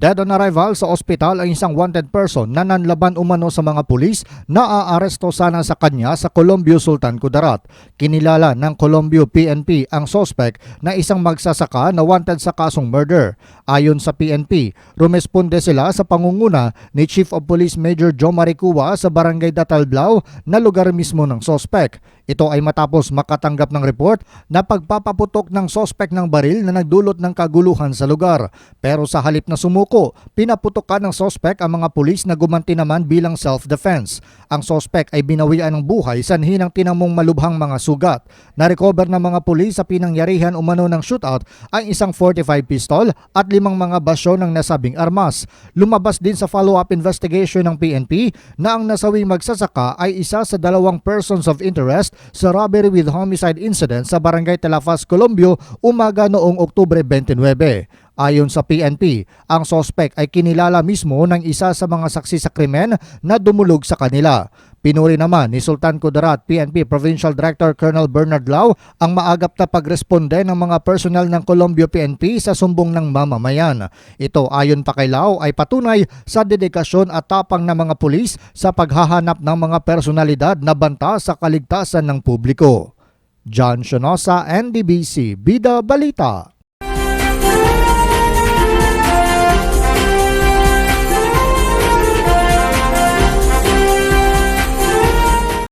Dead on arrival sa ospital ang isang wanted person na nanlaban umano sa mga pulis na aaresto sana sa kanya sa Colombio Sultan Kudarat. Kinilala ng Colombio PNP ang sospek na isang magsasaka na wanted sa kasong murder. Ayon sa PNP, rumesponde sila sa pangunguna ni Chief of Police Major Joe Maricua sa Barangay Datalblao na lugar mismo ng sospek. Ito ay matapos makatanggap ng report na pagpapaputok ng sospek ng baril na nagdulot ng kaguluhan sa lugar. Pero sa halip na sumuko, pinaputokan ng sospek ang mga pulis na gumanti naman bilang self-defense. Ang sospek ay binawian ng buhay sanhi ng tinamong malubhang mga sugat. Na-recover ng mga pulis sa pinangyarihan umano ng shootout ang isang 45 pistol at limang mga basyo ng nasabing armas. Lumabas din sa follow-up investigation ng PNP na ang nasawing magsasaka ay isa sa dalawang persons of interest sa robbery with homicide incident sa Barangay Telafas, Colombio umaga noong Oktubre 29. Ayon sa PNP, ang sospek ay kinilala mismo ng isa sa mga saksi sa krimen na dumulog sa kanila. Pinuri naman ni Sultan Kudarat PNP Provincial Director Colonel Bernard Lau ang maagap na pagresponde ng mga personel ng Colombia PNP sa sumbong ng mamamayan. Ito ayon pa kay Lau ay patunay sa dedikasyon at tapang ng mga pulis sa paghahanap ng mga personalidad na banta sa kaligtasan ng publiko. John Shonosa, NDBC, Bida Balita.